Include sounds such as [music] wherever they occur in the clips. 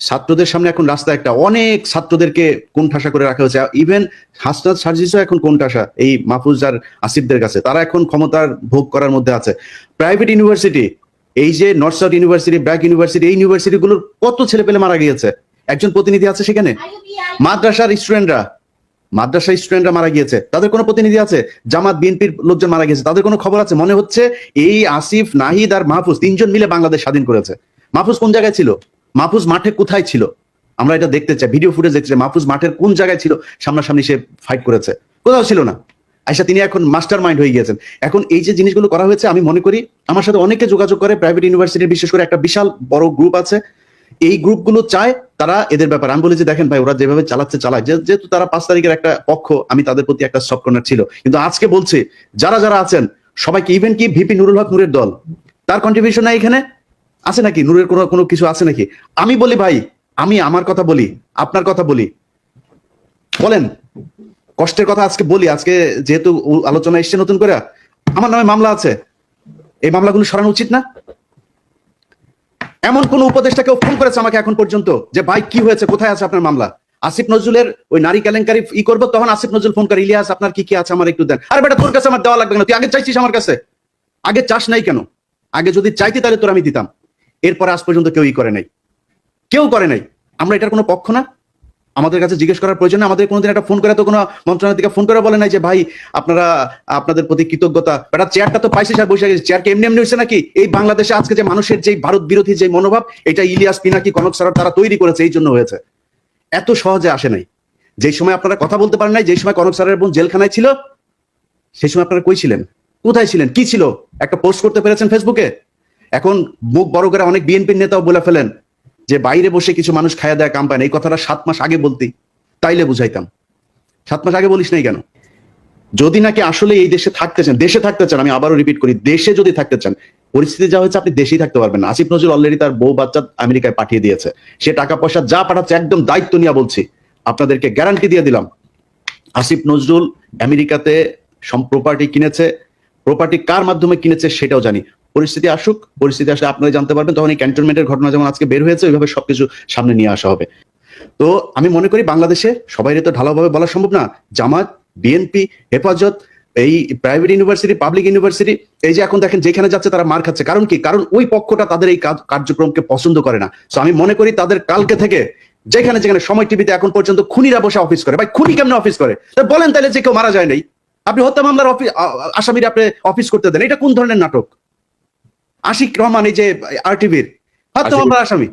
ছাত্রদের সামনে এখন রাস্তা একটা অনেক ছাত্রদেরকে কোন ঠাসা করে রাখা হয়েছে। ইভেন হাসনাত সার্জিসও এখন কোন ঠাসা এই মাহফুজ আর আসিফদের কাছে। তারা এখন ক্ষমতার ভোগ করার মধ্যে আছে। প্রাইভেট ইউনিভার্সিটি এই যে North South University BRAC University এই ইউনিভার্সিটিগুলোর কত ছেলে পেলে মারা গিয়েছে? একজন প্রতিনিধি আছে সেখানে? মাদ্রাসার স্টুডেন্টরা মাদ্রাসার স্টুডেন্টরা মারা গিয়েছে। তাদের কোনো প্রতিনিধি আছে? জামাত, বিএনপির লোকজন মারা গিয়েছে। তাদের কোনো খবর আছে? মনে হচ্ছে এই আসিফ, নাহিদ আর মাহফুজ তিনজন মিলে বাংলাদেশ স্বাধীন করেছে। মাহফুজ কোন জায়গায় ছিল? মাহফুজ মাঠে কোথায় ছিল? আমরা এটা দেখতে চাই। ভিডিও ফুটেজ দেখতে চাই। মাহফুজ মাঠের কোন জায়গায় ছিল? সামনাসামনি সে ফাইট করেছে। কোথাও ছিল না। আইসা তিনি এখন মাস্টার মাইন্ড হয়ে গিয়েছেন। এখন এই যে জিনিসগুলো করা হয়েছে, আমি মনে করি আমার সাথে অনেকে যোগাযোগ করে প্রাইভেট ইউনিভার্সিটির বিশেষ করে একটা বিশাল বড় গ্রুপ আছে। এই গ্রুপগুলো চায় তারা এদের ব্যাপারে। আমি বলি যে, দেখেন ভাই, ওরা যেভাবে চালাচ্ছে, চালায়। যেহেতু তারা পাঁচ তারিখের একটা পক্ষ, আমি তাদের প্রতি একটা সফট কর্নার ছিল। কিন্তু আজকে বলছি, যারা যারা আছেন, সবাইকে ইভেন কি ভিপি নুরুল হক নূরের দল, তার কন্ট্রিবিউশন এখানে। আছে নাকি? নূরের কোনো কোনো কিছু আছে নাকি? আমি বলি, ভাই, আমি আমার কথা বলি, আপনার কথা বলি। বলেন, কষ্টের কথা আজকে বলি। আজকে যেহেতু আলোচনা এসছে নতুন করে, আমার নামে মামলা আছে। এই মামলাগুলো সরানো উচিত না? এমন কোন উপদেষ্টা কেউ ফোন করেছে আমাকে এখন পর্যন্ত যে, ভাই, কি হয়েছে? কোথায় আছে আপনার মামলা? আসিফ নজরুলের ওই নারী কেলেঙ্কারি ই করব, তখন আসিফ নজরুল ফোন করে, ইলিয়াস, আপনার কি কি আছে? আমার একটু দেন। আরে বেটা, তোর কাছে আমার দেওয়া লাগবে না তুই আগে চাইছিস আমার কাছে? আগে চাস নাই কেন? আগে যদি চাইতি তাহলে তোর আমি দিতাম। এরপরে আজ পর্যন্ত কেউ ই করে নাই। কেউ করে নাই। আমরা এটার কোনো পক্ষ না। আমাদের কাছে জিজ্ঞেস করার প্রয়োজন। আমাদের কোনোদিন একটা ফোন করে তো কোনো মন্ত্রণালয় থেকে ফোন করে বলে নাই যে, ভাই, আপনারা, আপনাদের প্রতি কৃতজ্ঞতা। বেটা চেয়ারটা তো পাইছে স্যার বসে গেছে। চেয়ার কি এমনি এমনি হয়েছে নাকি? এই বাংলাদেশে আজকে যে মানুষের যে ভারত বিরোধী যে মনোভাব, এটা ইলিয়াস পিনাকি, কনক সারার তারা তৈরি করেছে, এই জন্য হয়েছে। এত সহজে আসে নাই। যেই সময় আপনারা কথা বলতে পারেন নাই, যেই সময় কনক সারের বোন জেলখানায় ছিল, সেই সময় আপনারা কই ছিলেন? কোথায় ছিলেন? কি ছিল? একটা পোস্ট করতে পেরেছেন ফেসবুকে এখন মুখ বড় করে অনেক বিএনপির নেতাও বলে ফেলেন যে বাইরে বসে কিছু মানুষ খায়া দেয় কাম পায় না। এই কথাটা সাত মাস আগে বলতি, তাইলে বুঝাইতাম। সাত মাস আগে বলিস নাই কেন? যদি নাকি আসলে এই দেশে থাকতে চান, দেশে থাকতে চান, আমি আবারও রিপিট করি, দেশে যদি থাকতে চান, পরিস্থিতি যা হয়েছে আপনি দেশেই থাকতে পারবেন আসিফ নজরুল অলরেডি তার বউ বাচ্চা আমেরিকায় পাঠিয়ে দিয়েছে। সে টাকা পয়সা যা পাঠাচ্ছে, একদম দায়িত্ব নিয়ে বলছি। আপনাদেরকে গ্যারান্টি দিয়ে দিলাম। আসিফ নজরুল আমেরিকাতে প্রপার্টি কিনেছে। প্রপার্টি কার মাধ্যমে কিনেছে সেটাও জানি। পরিস্থিতি আসুক, পরিস্থিতি আসলে আপনারা জানতে পারবেন। তখন এই ক্যান্টনমেন্টের ঘটনা যেমন আজকে বের হয়েছে, ওইভাবে সবকিছু সামনে নিয়ে আসা হবে। তো আমি মনে করি বাংলাদেশে সবাই তো ঢালাওভাবে বলা সম্ভব না। জামাত বিএনপি হেফাজত, এই প্রাইভেট ইউনিভার্সিটি পাবলিক ইউনিভার্সিটি এই যে এখন দেখেন যেখানে যাচ্ছে তারা মার খাচ্ছে। কারণ কি? কারণ ওই পক্ষটা তাদের এই কার্যক্রমকে পছন্দ করে না। তো আমি মনে করি তাদের কালকে থেকে যেখানে যেখানে সময় টিভিতে এখন পর্যন্ত খুনিরা বসে অফিস করে। ভাই, খুনি কেমনে অফিস করে? বলেন তাহলে যে কেউ মারা যায় নাই। আপনি হত্যা মামলার আসামিরা আপনি অফিস করতে দেন। এটা কোন ধরনের নাটক? আশিক রহমান এই যে আর টিভির হত্যা আশিক- মামলার আসামি।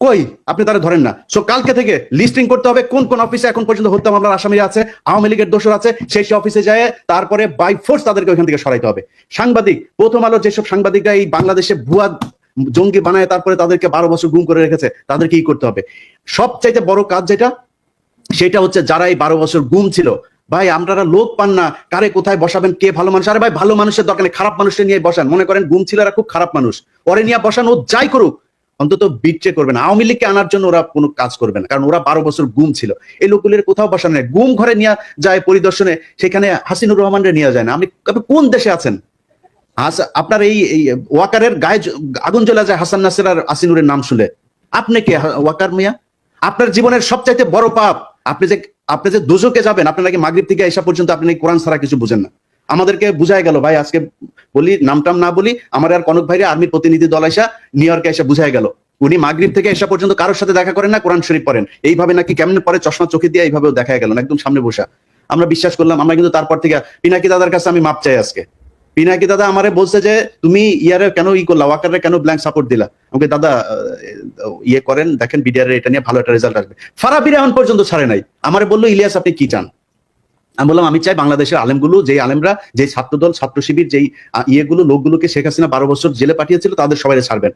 কই? আপনি তারা ধরেন না। সো কালকে থেকে লিস্টিং করতে হবে কোন কোন অফিসে এখন পর্যন্ত হত্যা মামলার আসামি আছে আওয়ামী লীগের দোষর আছে সেই সেই অফিসে যায় তারপরে বাই ফোর্স তাদেরকে ওইখান থেকে সরাইতে হবে। সাংবাদিক প্রথম আলো যেসব সাংবাদিকরা এই বাংলাদেশে ভুয়া জঙ্গি বানায় তারপরে তাদেরকে বারো বছর গুম করে রেখেছে তাদেরকে কি করতে হবে। সবচাইতে বড় কাজ যেটা সেটা হচ্ছে যারা এই বারো বছর গুম ছিল ভাই, আপনারা লোক পান না। কারে কোথায় বসাবেন, কে ভালো মানুষ? আরে ভাই, ভালো মানুষের দরকার খারাপ মানুষের নিয়ে বসান। মনে করেন গুম ছিল খুব খারাপ মানুষ। ওরে নিয়ে বসান, ও যাই করুক। অন্তত বিট্রে করবে না আওয়ামী লীগকে আনার জন্য ওরা কোনো কাজ করবে না। কারণ ওরা বারো বছর গুম ছিল। এই লোকগুলির কোথাও বসানো নেই। গুম ঘরে নিয়ে যায় পরিদর্শনে, সেখানে হাসিনুর রহমানরে নিয়ে যায় না। আপনি কোন দেশে আছেন? আপনার এই ওয়াকারের গায়ে আগুন জ্বলা যায় হাসান নাসির আর আসিনুরের নাম শুনে আপনি কে ওয়াকার মিয়া? আপনার জীবনের সবচাইতে বড় পাপ। আপনি যে আপনি যে দুজকে যাবেন, আপনি নাকি মাগরীব থেকে এসা পর্যন্ত আপনি নাকি কোরআন ছাড়া কিছু বুঝেন না। আমাদেরকে বুঝাই গেল, ভাই, আজকে বলি, নামটাম না বলি, আমার আর কনক ভাইরে আর্মির প্রতিনিধি দল এসা নিউ ইয়র্কে এসে বুঝাই গেল। উনি মাগরীব থেকে এসা পর্যন্ত কারোর সাথে দেখা করেন না, কোরআন শরীফ পড়েন। এইভাবে নাকি কেমন পরে চশমা চোখে দিয়ে এইভাবেও দেখা গেল একদম সামনে বসা। আমরা বিশ্বাস করলাম, আমরা কিন্তু তারপর থেকে, পিনাকি দাদার কাছে আমি মাপ চাই আজকে। পিনাকি দাদা আমারে বলছে যে, তুমি ইয়ারে কেন ই করলা? ওয়াকারে কেন ব্ল্যাঙ্ক সাপোর্ট দিলা? আমাকে দাদা ইয়ে করেন, দেখেন বিডিআর এটা নিয়ে ভালো একটা রেজাল্ট আসবে। ফারাবির এখন পর্যন্ত ছাড়ে নাই। আমারে বলল, ইলিয়াস, আপনি কি চান? আমি বললাম, আমি চাই বাংলাদেশের আলেমগুলো যে আলেমরা যে ছাত্রদল, ছাত্র শিবির, যেই ইয়েগুলো, লোকগুলোকে শেখ হাসিনা বারো বছর জেলে পাঠিয়েছিল, তাদের সবাই ছাড়বেন।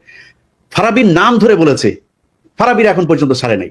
ফারাবির নাম ধরে বলেছে। ফারাবির এখন পর্যন্ত ছাড়ে নাই।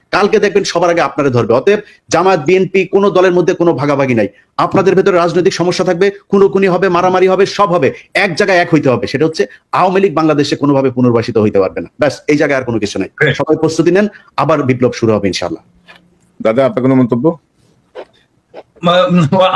কালকে দেখবেন সবার আগে আপনারা ধরবে। অতএব জামাত বিএনপি কোনো দলের মধ্যে কোনো ভাগাভাগি নাই। আপনাদের ভেতরে রাজনৈতিক সমস্যা থাকবে খুনোখুনি হবে মারামারি হবে সব হবে। এক জায়গায় এক হইতে হবে সেটা হচ্ছে আওয়ামী লীগ বাংলাদেশে কোনোভাবে পুনর্বাসিত হইতে পারবে না। ব্যাস এই জায়গায় আর কোনো কিছু নাই। সবাই প্রস্তুতি নেন আবার বিপ্লব শুরু হবে ইনশাল্লাহ দাদা আপনার কোনো মন্তব্য?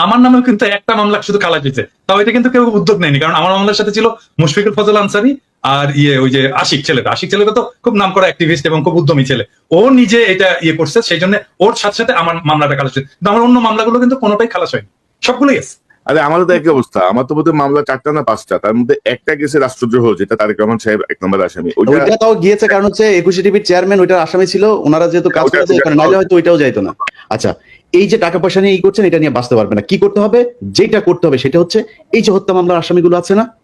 আমার নামেও কিন্তু একটা মামলা শুধু খালাস হয়েছে তাও এটা কিন্তু কেউ উদ্যোগ নেয়নি কারণ আমার মামলার সাথে ছিল মুশফিকুল ফজল আনসারি আর ইয়ে ওই যে আশিক ছেলেটা। আশিক ছেলেটা তো খুব নাম করা অ্যাক্টিভিস্ট এবং খুব উদ্যমী ছেলে। ও নিজে এটা ইয়ে করছে সেই জন্য ওর সাথে সাথে আমার মামলাটা খালাস হয়েছে। কিন্তু আমার অন্য মামলাগুলো কিন্তু কোনোটাই খালাস হয়নি। সবগুলোই আছে আরে আমারও তো একই অবস্থা। আমার তো বোধহয় মামলা চারটা না পাঁচটা। তার মধ্যে একটা গেছে রাষ্ট্রদ্রোহ যেটা তারেক রহমান সাহেব এক নম্বর আসামি। ওইটা তাও গিয়েছে কারণ হচ্ছে একুশে টিভির চেয়ারম্যান ওইটার আসামি ছিল। ওনারা যেহেতু কাজ করেছে ওটা- নাহলে হয়তো ওইটাও যাইতো না। আচ্ছা এই যে টাকা পয়সা নিয়ে ই করছেন এটা নিয়ে বাঁচতে পারবে না। কি করতে হবে? যেটা করতে হবে সেটা হচ্ছে এই যে হত্যা মামলার আসামিগুলো আছে না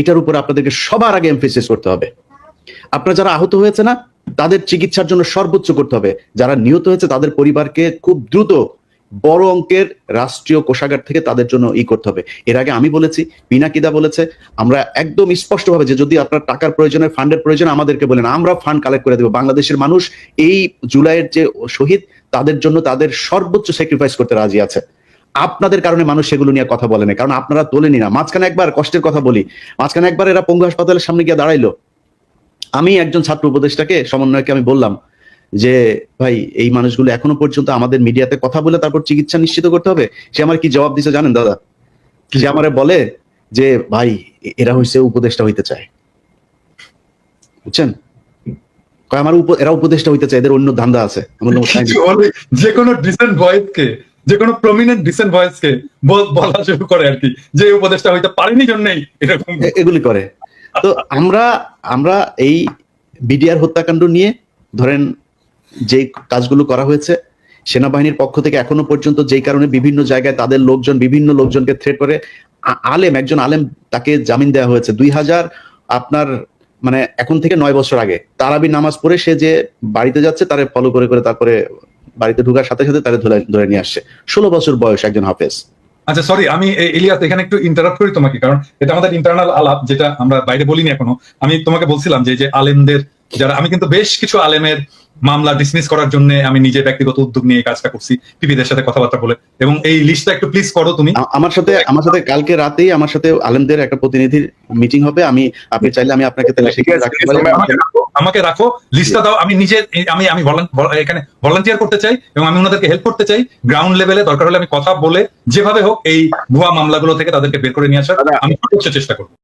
এটার উপর আপনাদেরকে সবার আগে এমফেসিস করতে হবে। আপনারা যারা আহত হয়েছে না, তাদের চিকিৎসার জন্য সর্বোচ্চ করতে হবে। যারা নিহত হয়েছে, তাদের পরিবারকে খুব দ্রুত বড় অঙ্কের রাষ্ট্রীয় কোষাগার থেকে তাদের জন্য ই করতে হবে। এর আগে আমি বলেছি পিনাকিদা বলেছে, আমরা একদম স্পষ্টভাবে যে যদি আপনার টাকার প্রয়োজনে ফান্ডের প্রয়োজন আমাদেরকে বলেন, আমরা ফান্ড কালেক্ট করে দেবো। বাংলাদেশের মানুষ এই জুলাইয়ের যে শহীদ, তাদের জন্য তাদের সর্বোচ্চ স্যাক্রিফাইস করতে রাজি আছে। আপনাদের কারণে মানুষ সেগুলো নিয়ে কথা বলে না। কারণ আপনারা তোলেনি না মাঝখানে একবার কষ্টের কথা বলি। মাঝখানে একবার এরা পঙ্গু হাসপাতালের সামনে গিয়ে দাঁড়াইলো। আমি একজন ছাত্র উপদেষ্টাকে সমন্বয়কে আমি বললাম যে ভাই এই মানুষগুলো এখনও পর্যন্ত আমাদের মিডিয়াতে কথা বলে তারপর চিকিৎসা নিশ্চিত করতে হবে? সে আমার কি জবাব দিছে জানেন দাদা? সে আমারে বলে যে ভাই এরা হইছে উপদেষ্টা হইতে চায়। বুঝছেন? আমার এরা উপদেষ্টা হইতে চায়। এদের অন্য ধান্দা আছে। [laughs] যে কোনো ডিসেন্ট ভয়েস কে যে কোনো প্রমিনেন্ট ডিসেন্ট ভয়েস কে বল- বলা শুরু করে আর কি। যে উপদেশটা হইতে পারেনি জন্যই এরকম। এগুলি করে। তো আমরা আমরা এই বিডিআর হত্যাকাণ্ড নিয়ে ধরেন যে কাজগুলো করা হয়েছে, সেনাবাহিনীর পক্ষ থেকে এখনও পর্যন্ত যেই কারণে বিভিন্ন জায়গায় তাদের লোকজন, বিভিন্ন লোকজনকে থ্রেট করে আলেম, একজন আলেম তাকে জামিন দেওয়া হয়েছে। দুই হাজার আপনার মানে এখন থেকে নয় বছর আগে। তারাবি নামাজ পড়ে সে যে বাড়িতে যাচ্ছে, তারে ফলো করে করে তারপরে বাড়িতে ঢুকার সাথে সাথে তাদের ধরে নিয়ে আসছে। ষোলো বছর বয়স একজন হাফেজ। আচ্ছা সরি আমি ইলিয়াস, এখানে একটু ইন্টারাপ্ট করি তোমাকে, কারণ এটা আমাদের ইন্টারনাল আলাপ, যেটা আমরা বাইরে বলিনি এখনও। আমি তোমাকে বলছিলাম যে যে আলেমদের যারা আমি কিন্তু বেশ কিছু আলেমের মামলা ডিসমিস করার জন্য আমি নিজে ব্যক্তিগত উদ্যোগ নিয়ে কাজটা করছি পিপিদের সাথে কথাবার্তা বলে। এবং এই লিস্টটা একটু প্লিজ করো তুমি। আমার সাথে আমার সাথে কালকে রাতেই আমার সাথে আলেমদের একটা প্রতিনিধির মিটিং হবে। আমি আপনি চাইলে আমি আপনাকে আমাকে রাখো লিস্টটা দাও। আমি নিজে আমি আমি এখানে ভলান্টিয়ার করতে চাই এবং আমি ওনাদেরকে হেল্প করতে চাই। গ্রাউন্ড লেভেলে দরকার হলে আমি কথা বলে যেভাবে হোক এই ভুয়া মামলাগুলো থেকে তাদেরকে বের করে নিয়ে আসার আমি চেষ্টা করব।